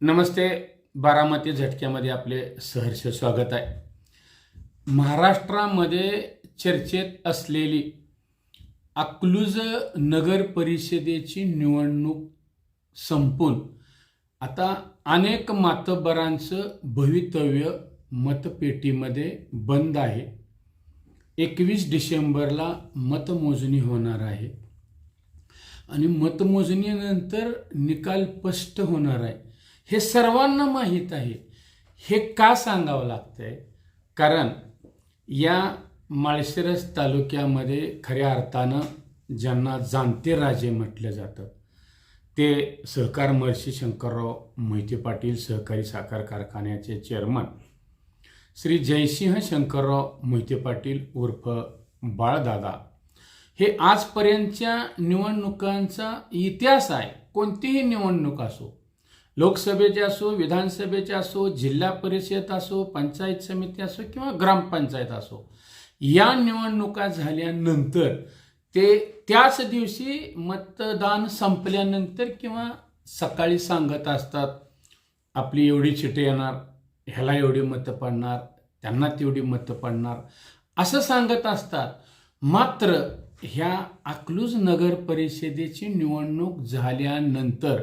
नमस्ते बारामती झटक्यामध्ये आपले सहर्ष स्वागत आहे. महाराष्ट्रामध्ये चर्चेत असलेली अकलूज नगर परिषदेची निवडणूक संपून आता अनेक मातबरांचं भवितव्य मतपेटीमध्ये बंद आहे. एकवीस डिसेंबरला मतमोजणी होणार आहे. आणि मतमोजणीनंतर निकाल स्पष्ट होणार आहे. हे सर्वांना माहीत आहे. हे का सांगावं लागतंय? कारण या माळशिरस तालुक्यामध्ये खऱ्या अर्थानं ज्यांना जाणते राजे म्हटलं जातं ते सहकार महर्षी शंकरराव मोहिते पाटील सहकारी साखर कारखान्याचे चेअरमन श्री जयसिंह शंकरराव मोहिते पाटील उर्फ बाळदादा. हे आजपर्यंतच्या निवडणुकांचा इतिहास आहे. कोणतीही निवडणूक असो लोकसभेचे असो विधानसभेचे असो जिल्हा परिषद असो पंचायत समिती असो किंवा ग्रामपंचायत असो या निवडणुका झाल्यानंतर ते त्याच दिवशी मतदान संपल्यानंतर किंवा सकाळी सांगत असतात आपली एवढी चिठे येणार ह्याला एवढी मतं पडणार त्यांना तेवढी मतं पडणार असं सांगत असतात. मात्र ह्या अकलूज नगर परिषदेची निवडणूक झाल्यानंतर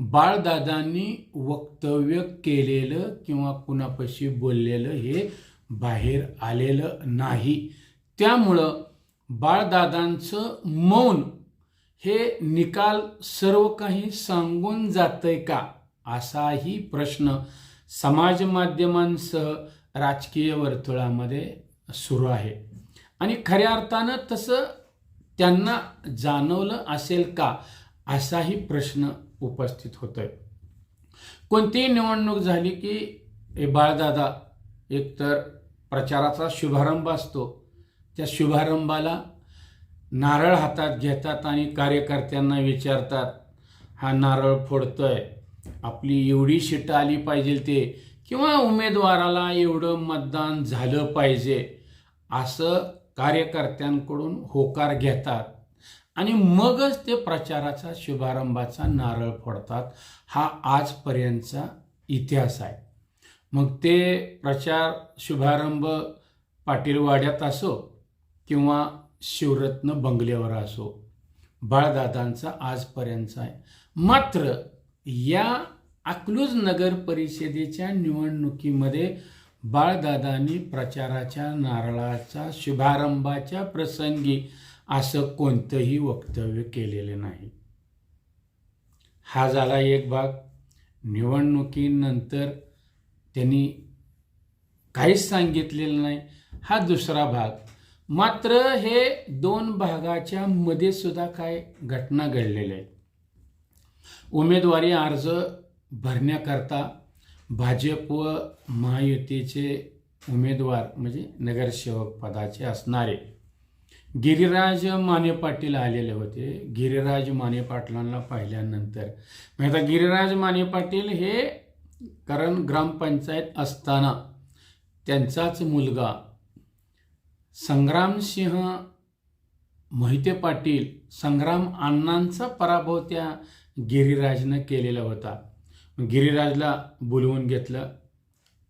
बाळदादांनी वक्तव्य केलेलं किंवा कुणापाशी बोललेलं हे बाहेर आलेलं नाही. त्यामुळं बाळदादांचं मौन हे निकाल सर्व काही सांगून जातंय का? असाही प्रश्न समाज माध्यमांसह राजकीय वर्तुळामध्ये सुरू आहे. आणि खऱ्या अर्थानं तसं त्यांना जाणवलं असेल का? असाही प्रश्न उपस्थित होतोय. कोणतीही निवडणूक झाली की हे बाळदादा एकतर प्रचाराचा शुभारंभ असतो त्या शुभारंभाला नारळ हातात घेतात आणि कार्यकर्त्यांना विचारतात हा नारळ फोडतोय आपली एवढी शिटं आली पाहिजे ते किंवा उमेदवाराला एवढं मतदान झालं पाहिजे? असं कार्यकर्त्यांकडून होकार घेतात. आणि मगच ते प्रचाराचा शुभारंभाचा नारळ फोडतात हा आजपर्यंतचा इतिहास आहे. मग ते प्रचार शुभारंभ पाटीलवाड्यात असो किंवा शिवरत्न बंगल्यावर असो बाळदादांचा आजपर्यंतचा आहे. मात्र या अकलूज नगर परिषदेच्या निवडणुकीमध्ये बाळदादांनी प्रचाराच्या नारळाचा शुभारंभाच्या प्रसंगी असं कोणतंही वक्तव्य केलेलं नाही. हा झाला एक भाग. निवडणुकीनंतर त्यांनी काहीच सांगितलेलं नाही. हा दुसरा भाग. मात्र हे दोन भागाच्या मध्ये सुद्धा काय घटना घडलेल्या आहेत. उमेदवारी अर्ज भरण्याकरता भाजप व महायुतीचे उमेदवार म्हणजे नगरसेवक पदाचे असणारे गिरिराज माने पाटील आलेले होते. गिरिराज माने पाटलांना पाहिल्यानंतर. मग आता गिरिराज माने पाटील हे कारण ग्रामपंचायत असताना त्यांचाच मुलगा संग्रामसिंह मोहिते पाटील संग्राम अण्णांचा पराभव त्या गिरिराजनं केलेला होता. गिरिराजला बोलवून घेतलं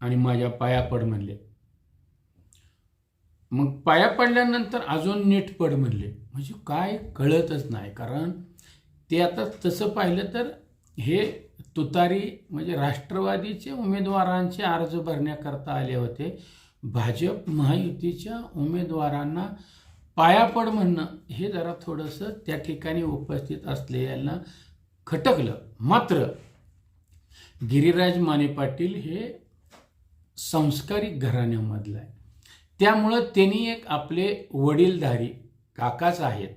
आणि माझ्या पाया पड म्हणले. मग पाया पडल्यानंतर अजून नीट पड म्हणले. म्हणजे काय कळतच नाही. कारण ते आता तसं पाहिलं तर हे तुतारी म्हणजे राष्ट्रवादीचे उमेदवारांचे अर्ज भरण्याकरता आले होते. भाजप महायुतीच्या उमेदवारांना पायापड म्हणणं हे जरा थोडंसं त्या ठिकाणी उपस्थित असलेल्यांना खटकलं. मात्र गिरिराज माने पाटील हे संस्कारिक घराण्यामधलं आहे त्यामुळं त्यांनी एक आपले वडीलधारी काकाच आहेत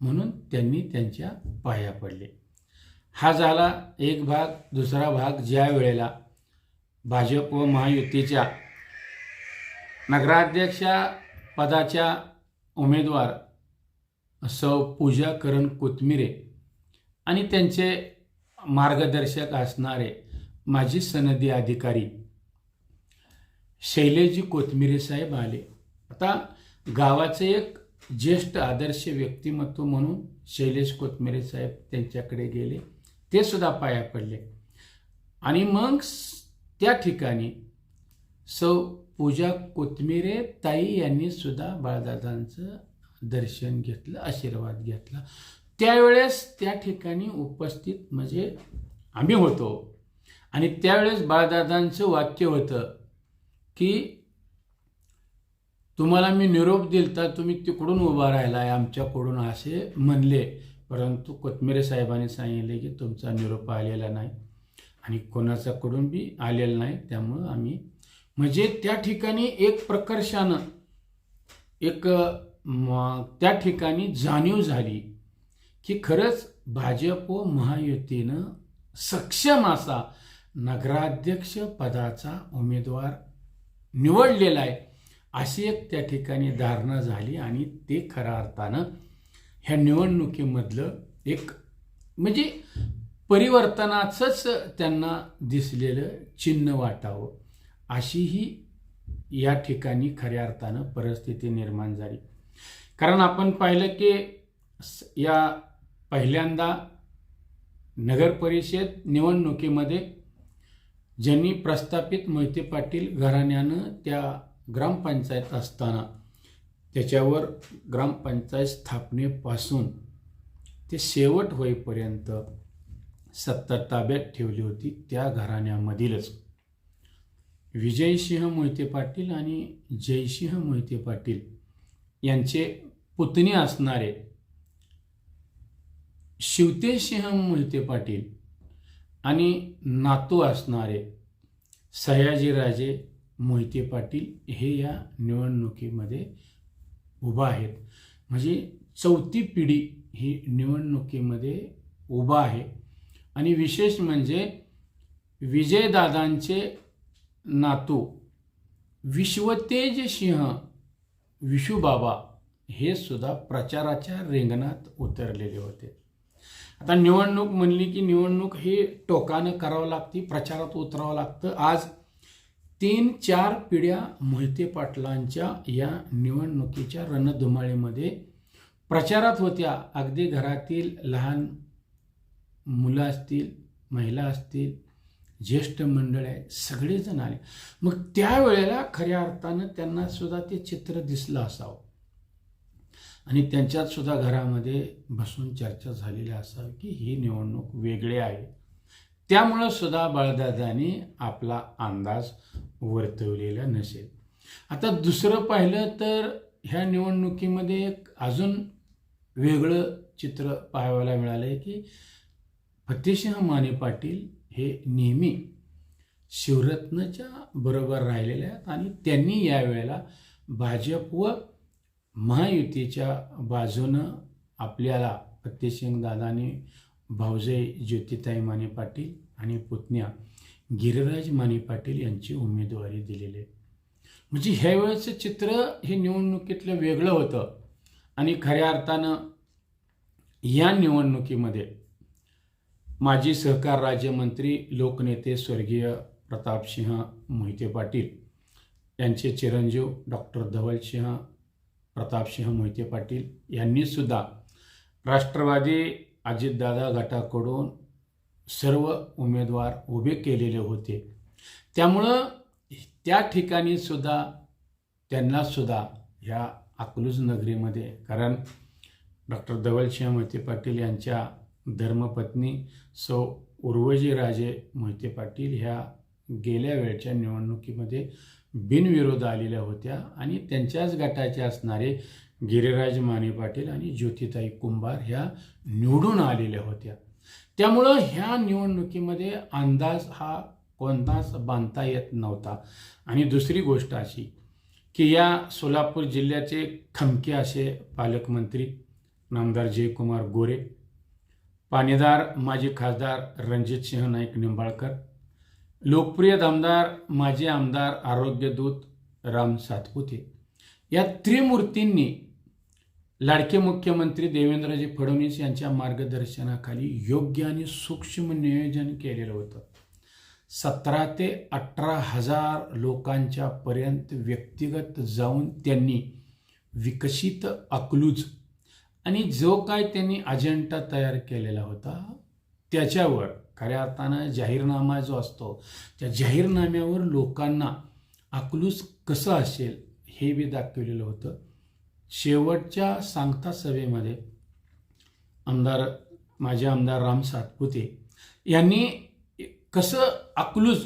म्हणून त्यांनी त्यांच्या पाया पडले. हा झाला एक भाग दुसरा भाग ज्या वेळेला भाजप व महायुतीच्या नगराध्यक्षा पदाच्या उमेदवार सौ पूजा करण कोथमिरे आणि त्यांचे मार्गदर्शक असणारे माजी सनदी अधिकारी शैलेजी कोथमिरे साहेब आले. आता गावाचे एक ज्येष्ठ आदर्श व्यक्तिमत्व म्हणून शैलेश कोथमिरे साहेब त्यांच्याकडे गेले. ते सुद्धा पाया पडले. आणि मग त्या ठिकाणी सौ पूजा कोथमिरे ताई यांनी सुद्धा बाळदादांचं दर्शन घेतलं आशीर्वाद घेतला. त्यावेळेस त्या ठिकाणी उपस्थित म्हणजे आम्ही होतो. आणि त्यावेळेस बाळदादांचं वाक्य होतं की तुम्हाला मी निरोप दिलता तुम्ही तिकडून उभा राहिलाय आमच्याकडून असे म्हणले. परंतु कोथमिरे साहेबांनी सांगितले की तुमचा निरोप आलेला नाही आणि कोणाच्याकडून बी आलेला नाही त्यामुळं आम्ही म्हणजे त्या ठिकाणी एक प्रकर्षानं एक म- त्या ठिकाणी जाणीव झाली की खरंच भाजप व महायुतीनं सक्षम असा नगराध्यक्ष पदाचा उमेदवार निवडलेला आहे. अशी एक त्या ठिकाणी धारणा झाली आणि ते खऱ्या अर्थानं ह्या निवडणुकीमधलं एक म्हणजे परिवर्तनाचंच त्यांना दिसलेलं चिन्ह वाटावं. अशीही या ठिकाणी खऱ्या अर्थानं परिस्थिती निर्माण झाली. कारण आपण पाहिलं की या पहिल्यांदा नगरपरिषद निवडणुकीमध्ये ज्यांनी प्रस्थापित मोहिते पाटील घराण्यानं त्या ग्रामपंचायत असताना त्याच्यावर ग्रामपंचायत स्थापनेपासून ते शेवट होईपर्यंत सत्ता ताब्यात ठेवली होती त्या घराण्यामधीलच. विजयसिंह मोहिते पाटील आणि जयसिंह मोहिते पाटील यांचे पुतणे असणारे शिवतेसिंह मोहिते पाटील आणि नातू असणारे सयाजीराजे मोहिते पाटील हे या निवडणुकीमध्ये उभा आहेत. म्हणजे चौथी पिढी ही निवडणुकीमध्ये उभा आहे. आणि विशेष म्हणजे विजयदादांचे नातू विश्वतेज सिंह विशुबाबा हे सुद्धा प्रचाराच्या रिंगणात उतरलेले होते. आता निवडणूक म्हणली की निवडणूक ही टोकानं करावं लागते प्रचारात उतरावं लागतं. आज तीन चार पिढ्या मोहिते पाटलांच्या या निवडणुकीच्या रणधुमाळीमध्ये प्रचारात होत्या. अगदी घरातील लहान मुलं असतील महिला असतील ज्येष्ठ मंडळ आहे सगळेजण आले. मग त्यावेळेला खऱ्या अर्थानं त्यांना सुद्धा ते चित्र दिसलं असावं. आणि त्यांच्यात सुद्धा घरामध्ये बसून चर्चा झालेली असावी की ही निवडणूक वेगळी आहे. त्यामुळं सुद्धा बळदादांनी आपला अंदाज वर्तवलेला नसेल. आता दुसरं पाहिलं तर ह्या निवडणुकीमध्ये एक अजून वेगळं चित्र पाहायला मिळालं आहे की फतेसिंह माने पाटील हे नेहमी शिवरत्नच्या बरोबर राहिलेले आहेत आणि त्यांनी यावेळेला भाजप व महायुतीच्या बाजूनं आपल्याला फतेसिंग दादाने भाऊजाई ज्योतिताई माने पाटील आणि पुतण्या गिरिराज माने पाटील यांची उमेदवारी दिलेली आहे. म्हणजे ह्यावेळेचं चित्र हे निवडणुकीतलं वेगळं होतं. आणि खऱ्या अर्थानं या निवडणुकीमध्ये माजी सहकार राज्यमंत्री लोकनेते स्वर्गीय प्रतापसिंह मोहिते पाटील यांचे चिरंजीव डॉक्टर धवलसिंह प्रतापसिंह मोहिते पाटील यांनीसुद्धा राष्ट्रवादी अजितदादा गटाकडून सर्व उमेदवार उभे केलेले होते. त्यामुळं त्या ठिकाणी सुद्धा त्यांनासुद्धा ह्या अकलूज नगरीमध्ये कारण डॉक्टर धवलसिंह मोहिते पाटील यांच्या धर्मपत्नी सौ उर्वजीराजे मोहिते पाटील ह्या गेल्या वेळच्या निवडणुकीमध्ये बिनविरोध आलेल्या होत्या आणि त्यांच्याच गटाचे असणारे गिरिराज माने पाटील आणि ज्योतिताई कुंभार ह्या निवडून आलेल्या होत्या. त्यामुळं ह्या निवडणुकीमध्ये अंदाज हा कोणताच बांधता येत नव्हता. आणि दुसरी गोष्ट अशी की या सोलापूर जिल्ह्याचे खमके असे पालकमंत्री नामदार जयकुमार गोरे पाणीदार माजी खासदार रणजितसिंह नाईक निंबाळकर लोकप्रिय आमदार माजी आमदार आरोग्यदूत राम सातपुते. या त्रिमूर्तींनी लाडके मुख्यमंत्री देवेंद्रजी फडणवीस यांच्या मार्गदर्शनाखाली योग्य आणि सूक्ष्म नियोजन केलेलं होतं. सतरा ते अठरा हजार लोकांच्या पर्यंत व्यक्तिगत जाऊन त्यांनी विकसित अकलूज आणि जो काय त्यांनी अजेंडा तयार केलेला होता त्याच्यावर खऱ्या अर्थानं जाहीरनामा जो असतो त्या जाहीरनाम्यावर लोकांना अकलूज कसं असेल हे बी दाखवलेलं होतं. शेवटच्या सांगता सभेमध्ये आमदार माझे आमदार राम सातपुते यांनी कसं अकलूज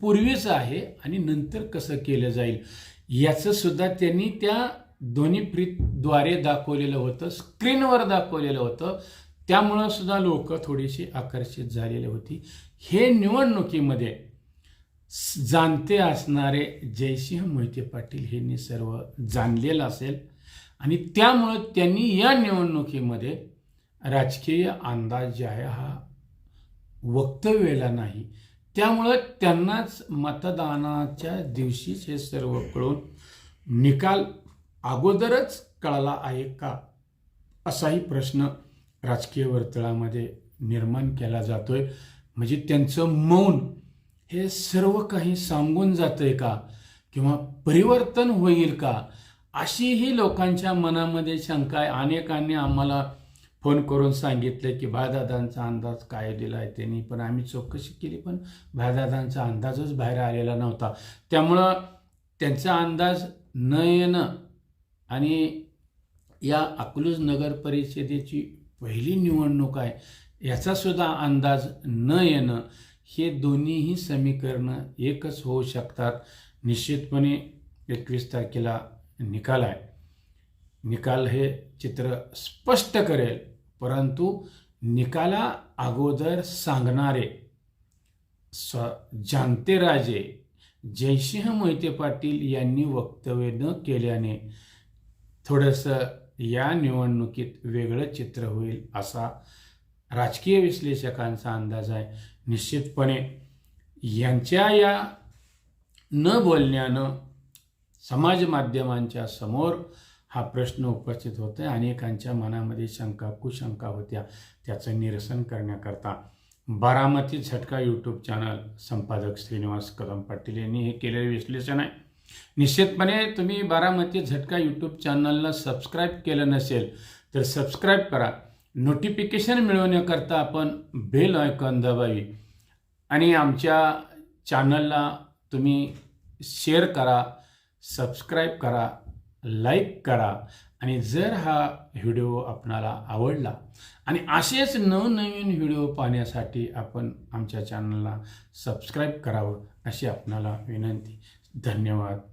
पूर्वीचं आहे आणि नंतर कसं केलं जाईल याचं सुद्धा त्यांनी त्या दोन्ही प्रीतद्वारे दाखवलेलं होतं स्क्रीनवर दाखवलेलं होतं. त्यामुळं सुद्धा लोक थोडीशी आकर्षित झालेली होती. हे निवडणुकीमध्ये जाणते असणारे जयसिंह मोहिते पाटील ह्यांनी सर्व जाणलेलं असेल. आणि त्यामुळं त्यांनी या निवडणुकीमध्ये राजकीय अंदाज जे आहे हा वक्तव्याला नाही. त्यामुळं त्यांनाच मतदानाच्या दिवशीच हे सर्व कळून निकाल अगोदरच कळला आहे का? असाही प्रश्न राजकीय वर्तुळामध्ये निर्माण केला जातोय. म्हणजे त्यांचं मौन हे सर्व काही सांगून जातंय का? किंवा परिवर्तन होईल का? अशीही लोकांच्या मनामध्ये शंका आहे. अनेकांनी आम्हाला फोन करून सांगितलं की भादादांचा अंदाज काय दिला आहे त्यांनी? पण आम्ही चौकशी केली पण भादादांचा अंदाजच बाहेर आलेला नव्हता. त्यामुळं त्यांचा अंदाज न येणं आणि या अकलूज नगर परिषदेची पहिली निवडणूक आहे. याचासुद्धा अंदाज न येणं हे दोन्हीही समीकरणं एकच होऊ शकतात. निश्चितपणे एकवीस तारखेला निकाल आहे. निकाल हे चित्र स्पष्ट करेल परंतु निकाला अगोदर सांगणारे स्व जानते राजे जयसिंह मोहिते पाटील यांनी वक्तव्य न केल्याने थोडंसं या निवडणुकीत वेगळं चित्र होईल असा राजकीय विश्लेषकांचा अंदाज आहे. निश्चितपणे यांच्या या न बोलण्यानं समाज माध्यमांच्या समोर हा प्रश्न उपस्थित होतो आहे अनेकांच्या मनामध्ये शंका कुशंका होत्या. त्याचं निरसन करण्याकरता बारामती झटका यूट्यूब चॅनल संपादक श्रीनिवास कदम पाटील यांनी हे केलेले विश्लेषण आहे. निश्चितपणे तुम्ही बारामती झटका यूट्यूब चॅनलला सबस्क्राईब केलं नसेल तर सबस्क्राईब करा. नोटिफिकेशन मिळवण्याकरता आपण बेल आयकॉन दाबावी. आणि आमच्या चॅनलला तुम्ही शेअर करा सबस्क्राईब करा लाईक करा. आणि जर हा व्हिडिओ आपणाला आवडला आणि असेच नवनवीन व्हिडिओ पाहण्यासाठी आपण आमच्या चॅनलला सबस्क्राईब करावं अशी आपणाला विनंती. ધન્યવાદ